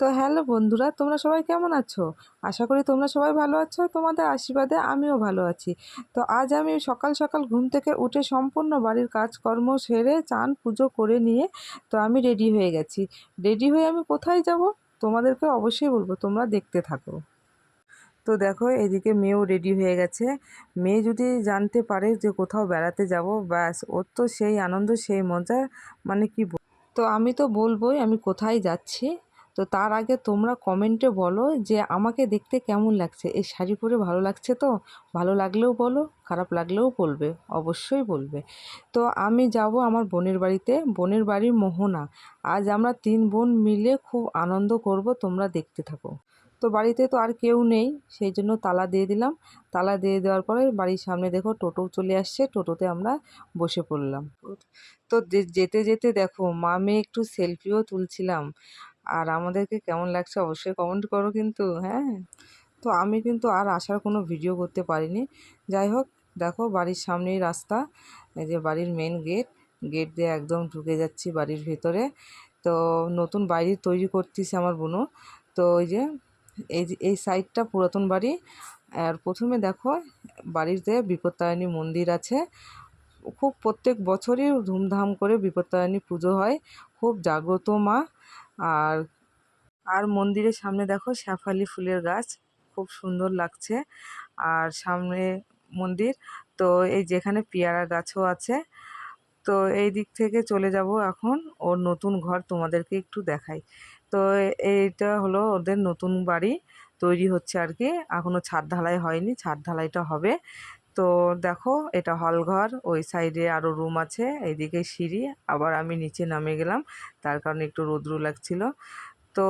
তো হ্যালো বন্ধুরা, তোমরা সবাই কেমন আছো? আশা করি তোমরা সবাই ভালো আছো, তোমাদের আশীর্বাদে আমিও ভালো আছি। তো আজ আমি সকাল সকাল ঘুম থেকে উঠে সম্পূর্ণ বাড়ির কাজকর্ম সেরে চান পুজো করে নিয়ে তো আমি রেডি হয়ে গেছি। রেডি হয়ে আমি কোথায় যাব? তোমাদেরকে অবশ্যই বলব, তোমরা দেখতে থাকো। তো দেখো, এদিকে মেয়েও রেডি হয়ে গেছে। মেয়ে যদি জানতে পারে যে কোথাও বেড়াতে যাব, ব্যাস, ওর তো সেই আনন্দ, সেই মজা মানে কি তো আমি তো বলবোই আমি কোথায় যাচ্ছি। তো তার আগে তোমরা কমেন্টে বলো যে আমাকে দেখতে কেমন লাগছে। এই শাড়ি পরে ভালো লাগছে তো? ভালো লাগলেও বলো, খারাপ লাগলেও বলবে, অবশ্যই বলবে। তো আমি যাব আমার বোনের বাড়িতে। বোনের বাড়ির মোহনা। আজ আমরা তিন বোন মিলে খুব আনন্দ করব, তোমরা দেখতে থাকো। তো বাড়িতে তো আর কেউ নেই, সেই জন্য তালা দিয়ে দিলাম। তালা দিয়ে দেওয়ার পরে বাড়ির সামনে দেখো টোটো চলে আসছে, টোটোতে আমরা বসে পড়লাম। তো যেতে যেতে দেখো, মা মেয়ে একটু সেলফিও তুলছিলাম। আর আমাদেরকে কেমন লাগছে অবশ্যই কমেন্ট করো কিন্তু হ্যাঁ? তো আমি কিন্তু আর আসার কোনো ভিডিও করতে পারিনি। যাই হোক, দেখো বাড়ির সামনেই রাস্তা, এই যে বাড়ির মেন গেট গেট দিয়ে একদম ঢুকে যাচ্ছি বাড়ির ভেতরে। তো নতুন বাড়ি তৈরি করতেছে আমার বোনও। তো ওই যে, এই এই সাইডটা পুরাতন বাড়ি। আর প্রথমে দেখো বাড়িতে বিপত্তারিণী মন্দির আছে। খুব প্রত্যেক বছরই ধুমধাম করে বিপত্তারিণী পুজো হয়। খুব জাগ্রত মা। আর আর মন্দিরের সামনে দেখো শ্যাফালি ফুলের গাছ, খুব সুন্দর লাগছে। আর সামনে মন্দির, তো এই যেখানে পেয়ারা গাছও আছে, তো এই দিক থেকে চলে যাব এখন। ওর নতুন ঘর তোমাদেরকে একটু দেখাই। তো এইটা হলো ওদের নতুন বাড়ি, তৈরি হচ্ছে আর কি। এখনও ছাদ ঢালাই হয়নি, ছাদ ঢালাইটা হবে। তো দেখো, এটা হল ঘর, ওই সাইডে আরও রুম আছে, এইদিকে সিঁড়ি, আবার আমি নিচে নামে গেলাম, তার কারণে একটু রৌদ্র লাগছিল। তো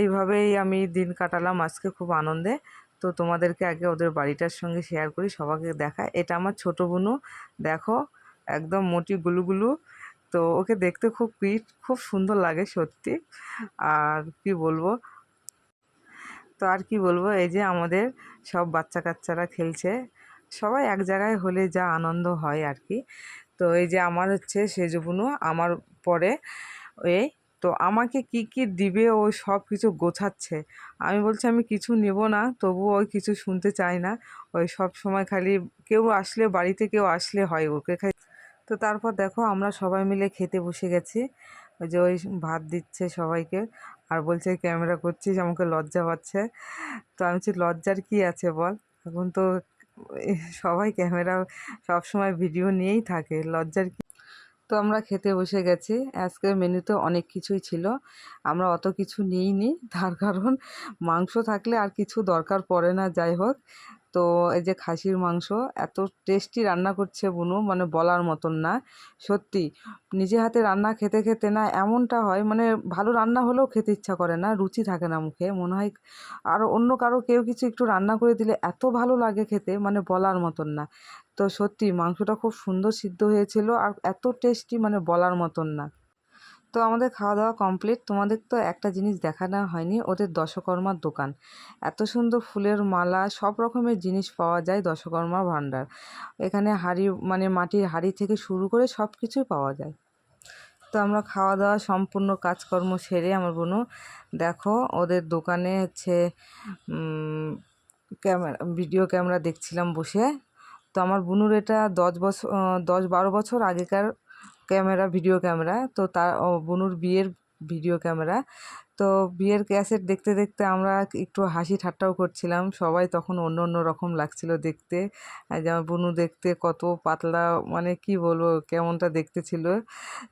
এইভাবেই আমি দিন কাটালাম আজকে খুব আনন্দে। তো তোমাদেরকে আগে ওদের বাড়িটার সঙ্গে শেয়ার করি, সবাইকে দেখায় এটা আমার ছোটো বোনও, দেখো, একদম মোটি গুলুগুলু। তো ওকে দেখতে খুব কিট খুব সুন্দর লাগে সত্যি। আর কি বলব? তো আর কি বলব, এই যে আমাদের সব বাচ্চা কাচ্চারা খেলছে। সবাই এক জায়গায় হলে যা আনন্দ হয় আর কি তো এই যে আমার হচ্ছে সেজবুনু আমার পরে এই তো আমাকে কি কি দিবে ও সব কিছু গোছাচ্ছে। আমি বলছি আমি কিছু নেব না তবুও ওই কিছু শুনতে চায় না। ওই সব সময় খালি কেউ আসলে বাড়িতে কেউ আসলে হয় ওকে খাই। তো তারপর দেখো আমরা সবাই মিলে খেতে বসে গেছি। ওই যে ওই ভাত দিচ্ছে সবাইকে আর বলছে ক্যামেরা করছিস আমাকে লজ্জা পাচ্ছে। তো আমি বলছি লজ্জার কি আছে বল? এখন তো এ, সবাই ক্যামেরা সব সময় ভিডিও নিয়েই থাকে, লজ্জার কি? তো আমরা খেতে বসে গেছি, আজকের মেনুতে অনেক কিছুই ছিল, আমরা অত কিছু নিই নি তার কারণ মাংস থাকলে আর কিছু দরকার পড়ে না, যাই হোক। তো এই যে খাসির মাংস, এত টেস্টি রান্না করছে বুনু মানে বলার মতন না, সত্যি। নিজে হাতে রান্না খেতে খেতে না এমনটা হয় মানে ভালো রান্না হলেও খেতে ইচ্ছা করে না, রুচি থাকে না মুখে, মনে হয় আর অন্য কারও কেউ কিছু একটু রান্না করে দিলে এত ভালো লাগে খেতে মানে বলার মতন না। তো সত্যি, মাংসটা খুব সুন্দর সিদ্ধ হয়েছিল আর এত টেস্টি মানে বলার মতন না। তো আমাদের খাওয়া দাওয়া কমপ্লিট তোমাদের তো একটা জিনিস দেখানো হয়নি, ওদের দশকর্মার দোকান। এত সুন্দর ফুলের মালা, সব রকমের জিনিস পাওয়া যায় দশকর্মা ভাণ্ডার। এখানে হাঁড়ি মানে মাটির হাঁড়ি থেকে শুরু করে সব কিছুই পাওয়া যায়। তো আমরা খাওয়া দাওয়া সম্পূর্ণ কাজকর্ম সেরে আমার বোনও, দেখো ওদের দোকানে হচ্ছে ক্যামেরা, ভিডিও ক্যামেরা দেখছিলাম বসে। তো আমার বুনুর এটা দশ বছর, দশ বারো বছর আগেকার ক্যামেরা, ভিডিও ক্যামেরা। তো তার বুনুর বিয়ের ভিডিও ক্যামেরা। তো বিয়ের ক্যাসেট দেখতে দেখতে আমরা একটু হাসি ঠাট্টাও করছিলাম। সবাই তখন অন্য অন্য রকম লাগছিল দেখতে। যেমন বুনু দেখতে কত পাতলা মানে কি বলব, কেমনটা দেখতে ছিল।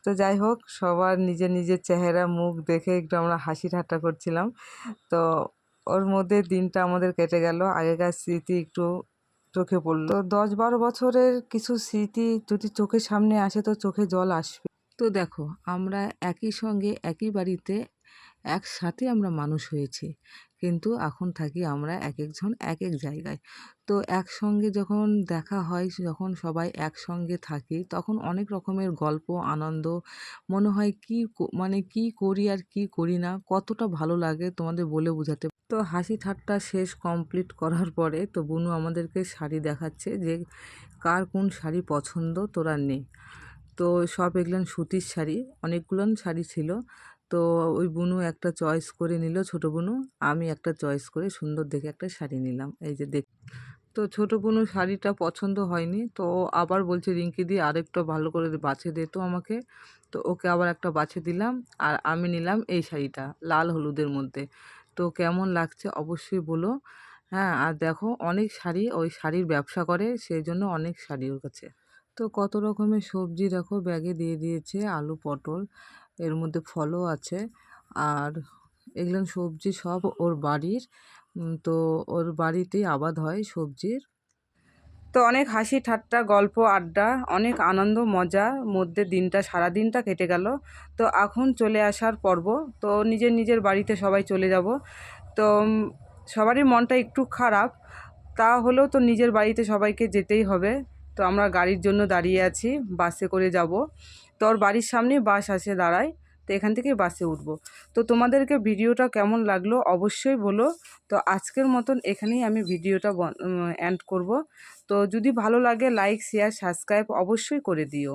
তো যাই হোক, সবার নিজের নিজের চেহারা, মুখ দেখে একটু আমরা হাসি ঠাট্টা করছিলাম। তো ওর মধ্যে দিনটা আমাদের কেটে গেল। আগেকার স্মৃতি একটু চোখে পড়ল। তো দশ বারো বছরের কিছু স্মৃতি যদি চোখের সামনে আসে, তো চোখে জল আসবে। তো দেখো, আমরা একই সঙ্গে একই বাড়িতে একসাথে আমরা মানুষ হয়েছি। কিন্তু এখন থাকি আমরা এক একজন এক এক জায়গায়। তো একসঙ্গে যখন দেখা হয়, যখন সবাই একসঙ্গে থাকি, তখন অনেক রকমের গল্প, আনন্দ, মনে হয় কি মানে কি করি আর কি করি না, কতটা ভালো লাগে তোমাদের বলে বোঝাতে। তো হাসি ঠাট্টা শেষ কমপ্লিট করার পরে তো বুনু আমাদেরকে শাড়ি দেখাচ্ছে যে কার কোন শাড়ি পছন্দ তোরা নে। তো সব এগুলো সুতির শাড়ি অনেকগুলো শাড়ি ছিল। তো ওই বুনু একটা চয়েস করে নিল, ছোটো বুনু। আমি একটা চয়েস করে সুন্দর দেখে একটা শাড়ি নিলাম। এই যে দেখ, তো ছোটো বুনু শাড়িটা পছন্দ হয়নি। তো আবার বলছে, রিঙ্কি দি, আরেকটা ভালো করে বাছে দে তো আমাকে। তো ওকে আবার একটা বাছে দিলাম আর আমি নিলাম এই শাড়িটা, লাল হলুদের মধ্যে। তো কেমন লাগছে অবশ্যই বলো। হ্যাঁ আর দেখো অনেক শাড়ি ওই শাড়ির ব্যবসা করে, সেই জন্য অনেক শাড়ি ওর কাছে। তো কত রকমের সবজি দেখো ব্যাগে দিয়ে দিয়েছে, আলু, পটল, এর মধ্যে ফলও আছে। আর এগুলো সবজি সব ওর বাড়ির তো ওর বাড়িতেই আবাদ হয় সবজির। তো অনেক হাসি ঠাট্টা, গল্প, আড্ডা, অনেক আনন্দ, মজা, মধ্যে দিনটা সারা দিনটা কেটে গেল। তো এখন চলে আসার পর্ব, তো নিজের নিজের বাড়িতে সবাই চলে যাব। তো সবারই মনটা একটু খারাপ, তা হলেও তো নিজের বাড়িতে সবাইকে যেতেই হবে। তো আমরা গাড়ির জন্য দাঁড়িয়ে আছি, বাসে করে যাব। তো ওর বাড়ির সামনে বাস আসে দাঁড়ায় তো এখান থেকে বাসে উঠব। তো তোমাদেরকে ভিডিওটা কেমন লাগল অবশ্যই বলো। তো আজকের মতন এখানেই আমি ভিডিওটা এন্ড করব। তো যদি ভালো লাগে লাইক শেয়ার সাবস্ক্রাইব অবশ্যই করে দিও।